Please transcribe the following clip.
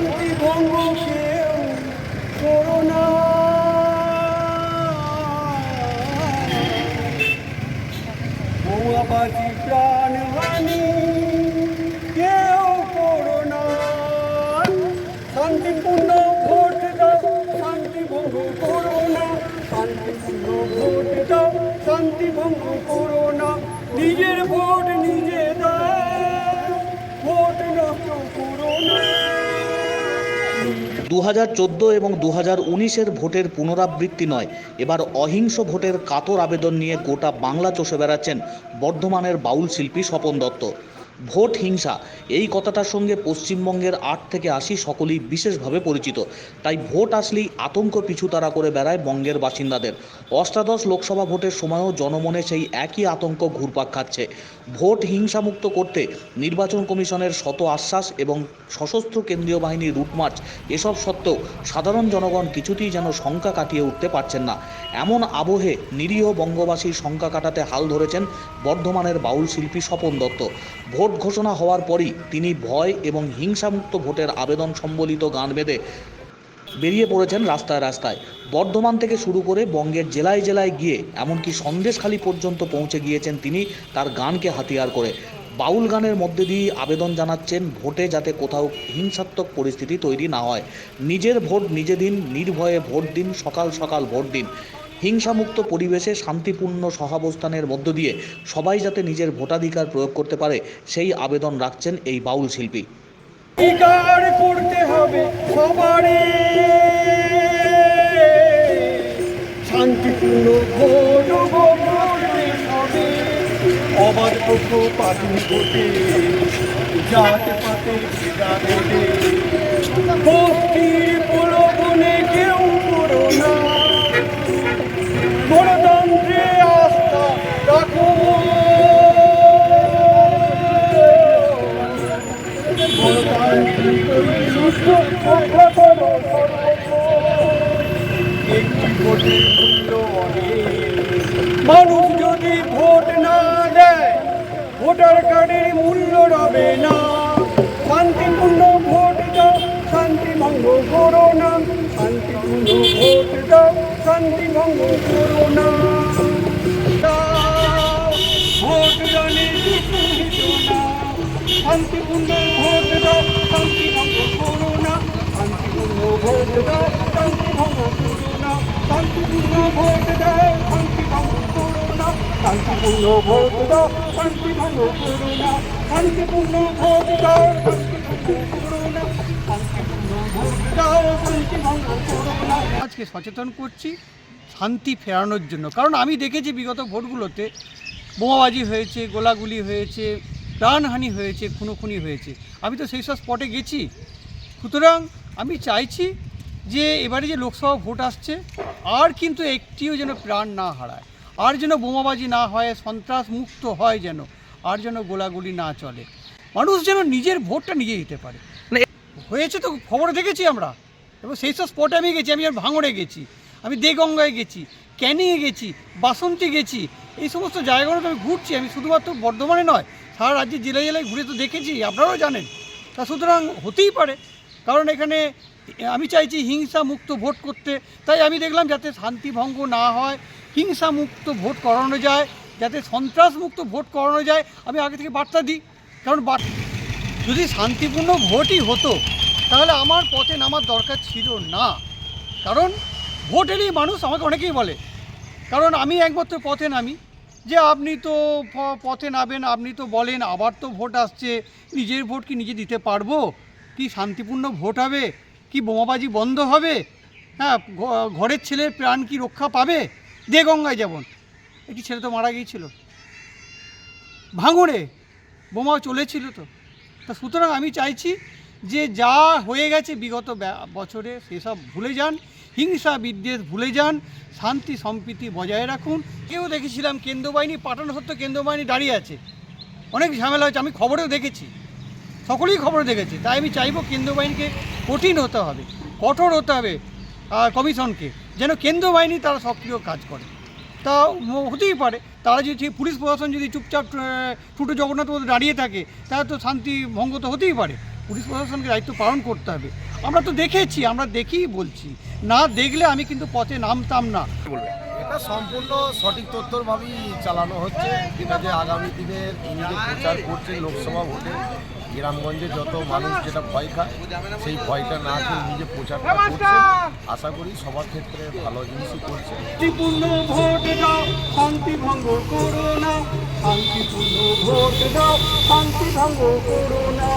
শান্তি ভঙ্গ কেউ করো না। বোমাবাজি প্রাণহানি কেউ করো না। শান্তিপূর্ণ ভোট দাও, শান্তি ভঙ্গ করো না। শান্তিপূর্ণ ভোট দাও, শান্তি ভঙ্গ করো নিজের ভোট নিজে দাও, ভোট না দু হাজার চোদ্দ এবং দু হাজার উনিশের ভোটের পুনরাবৃত্তি নয়, এবার অহিংস ভোটের কাতর আবেদন নিয়ে গোটা বাংলা চষে বেড়াচ্ছেন বর্ধমানের বাউল শিল্পী স্বপন দত্ত। ভোট হিংসা। এই কথাটার সঙ্গে পশ্চিমবঙ্গের আট থেকে আশি সকলেই বিশেষভাবে পরিচিত। তাই ভোট আসলেই আতঙ্ক পিছু তারা করে বেড়ায় বঙ্গের বাসিন্দাদের। অষ্টাদশ লোকসভা ভোটের সময়ও জনমনে সেই একই আতঙ্ক ঘুরপাক খাচ্ছে। ভোট হিংসামুক্ত করতে নির্বাচন কমিশনের শত আশ্বাস এবং সশস্ত্র কেন্দ্রীয় বাহিনীর রুটমার্চ এসব সত্ত্বেও সাধারণ জনগণ কিছুতেই যেন শঙ্কা কাটিয়ে উঠতে পারছেন না। এমন আবহে নিরীহ বঙ্গবাসীর শঙ্কা কাটাতে হাল ধরেছেন বর্ধমানের বাউল শিল্পী স্বপন দত্ত। ভোট ঘোষণা হওয়ার পরই তিনি ভয় এবং হিংসামুক্ত ভোটের আবেদন সম্বলিত গান বেঁধে বেরিয়ে পড়েছেন রাস্তায় রাস্তায়। বর্ধমান থেকে শুরু করে বঙ্গের জেলায় জেলায় গিয়ে এমনকি সন্দেশখালী পর্যন্ত পৌঁছে গিয়েছেন তিনি তার গানকে হাতিয়ার করে। বাউল গানের মধ্যে দিয়ে আবেদন জানাচ্ছেন ভোটে যাতে কোথাও হিংসাত্মক পরিস্থিতি তৈরি না হয়। নিজের ভোট নিজে দিন, নির্ভয়ে ভোট দিন, সকাল সকাল ভোট দিন। হিংসামুক্ত পরিবেশে শান্তিপূর্ণ সহাবস্থানের মধ্য দিয়ে সবাই যাতে নিজের ভোটাধিকার প্রয়োগ করতে পারে, সেই আবেদন রাখছেন এই বাউল শিল্পী। করতে হবে শান্তিপূর্ণ মানুষ যদি ভোট না দেয়, ভোটার কার্ডের মূল্য রবে না। শান্তিপূর্ণ ভোট দাও শান্তি ভঙ্গ করো না। শান্তিপূর্ণ ভোট দাও শান্তি ভঙ্গ করো না। শান্তিপূর্ণ ভোট দাও শান্তি ভঙ্গ করো না। শান্তিপূর্ণ ভোট দাও শান্তি ভঙ্গ করো শান্তিপূর্ণ ভোট শান্তি শান্তিপূর্ণ ভোট দাও শান্তি শান্তিপূর্ণ ভোট দাও আজকে সচেতন করছি, শান্তি ফেরানোর জন্য। কারণ আমি দেখেছি বিগত ভোটগুলোতে বোমাবাজি হয়েছে, গোলাগুলি হয়েছে, প্রাণহানি হয়েছে, খুনোখুনি হয়েছে। আমি তো সেই সব স্পটে গেছি। সুতরাং আমি চাইছি যে এবারে যে লোকসভা ভোট আসছে, আর কিন্তু একটিও যেন প্রাণ না হারায়। আর যেন বোমাবাজি না হয় সন্ত্রাস মুক্ত হয় যেন, আর যেন গোলাগুলি না চলে। মানুষ যেন নিজের ভোটটা নিজে দিতে পারে। হয়েছে তো খবরে দেখেছি আমরা। এবং সেই সব স্পটে আমি গেছি, আমি ভাঙড়ে গেছি, আমি দেগঙ্গায় গেছি, ক্যানিংয়ে গেছি, বাসন্তী গেছি, এই সমস্ত জায়গাগুলোতে আমি ঘুরছি। আমি শুধুমাত্র বর্ধমানে নয়, সারা রাজ্যের জেলায় জেলায় ঘুরে তো দেখেছি, আপনারাও জানেন। তা সুতরাং হতেই পারে। কারণ এখানে আমি চাইছি হিংসা মুক্ত ভোট করতে, তাই আমি দেখলাম যাতে শান্তি ভঙ্গ না হয় হিংসা মুক্ত ভোট করানো যায়, যাতে সন্ত্রাস মুক্ত ভোট করানো যায়, আমি আগে থেকে বার্তা দিই। কারণ যদি শান্তিপূর্ণ ভোটই হতো, তাহলে আমার পথে নামার দরকার ছিল না। কারণ ভোট এলেই মানুষ আমাকে অনেকেই বলে। কারণ আমি একমাত্র পথে নামি। যে আপনি তো পথে নামেন, আপনি তো বলেন, আবার তো ভোট আসছে, নিজের ভোট কি নিজে দিতে পারব? কি শান্তিপূর্ণ ভোট হবে? কি বোমাবাজি বন্ধ হবে? হ্যাঁ ঘরের ছেলের প্রাণ কি রক্ষা পাবে? দে গঙ্গায় যেমন একটি ছেলে তো মারা গিয়েছিল? ভাঙড়ে বোমা চলেছিল তো। তা সুতরাং আমি চাইছি যে যা হয়ে গেছে বিগত বছরে সেসব ভুলে যান, হিংসা বিদ্বেষ ভুলে যান, শান্তি সম্প্রীতি বজায় রাখুন। কেউ দেখেছিলাম কেন্দ্র বাহিনী পাঠানো সত্ত্বেও কেন্দ্র বাহিনী দাঁড়িয়ে আছে। অনেক ঝামেলা হয়েছে, আমি খবরেও দেখেছি। সকলেই খবরে দেখেছি। তাই আমি চাইব কেন্দ্র বাহিনীকে কঠিন হতে হবে, কঠোর হতে হবে কমিশনকে। যেন কেন্দ্র বাহিনী তারা সক্রিয় কাজ করে। তা হতেই পারে। তারা যদি পুলিশ প্রশাসন যদি চুপচাপ টুটু জগন্নাথ দাঁড়িয়ে থাকে, তাহলে তো শান্তি ভঙ্গ তো হতেই পারে। পুলিশ প্রশাসনকে দায়িত্ব পালন করতে হবে। আমরা তো দেখেছি, আমরা দেখেই বলছি। না দেখলে আমি কিন্তু পথে নামতাম না। এটা সম্পূর্ণ সঠিক তথ্যভাবেই চালানো হচ্ছে। যেটা যে আগামী দিনের ইনি যে প্রচার করছেন লোকসভা ভোটে, গ্রামগঞ্জে যত মানুষ যেটা ভয় খায়, সেই ভয়টা না খেয়ে নিজে প্রচারটা করছে। আশা করি সবার ক্ষেত্রে ভালো জিনিসই করছে। ভোট ভঙ্গ শান্তিপূর্ণ ভোট দাও, শান্তি ভঙ্গ করো না।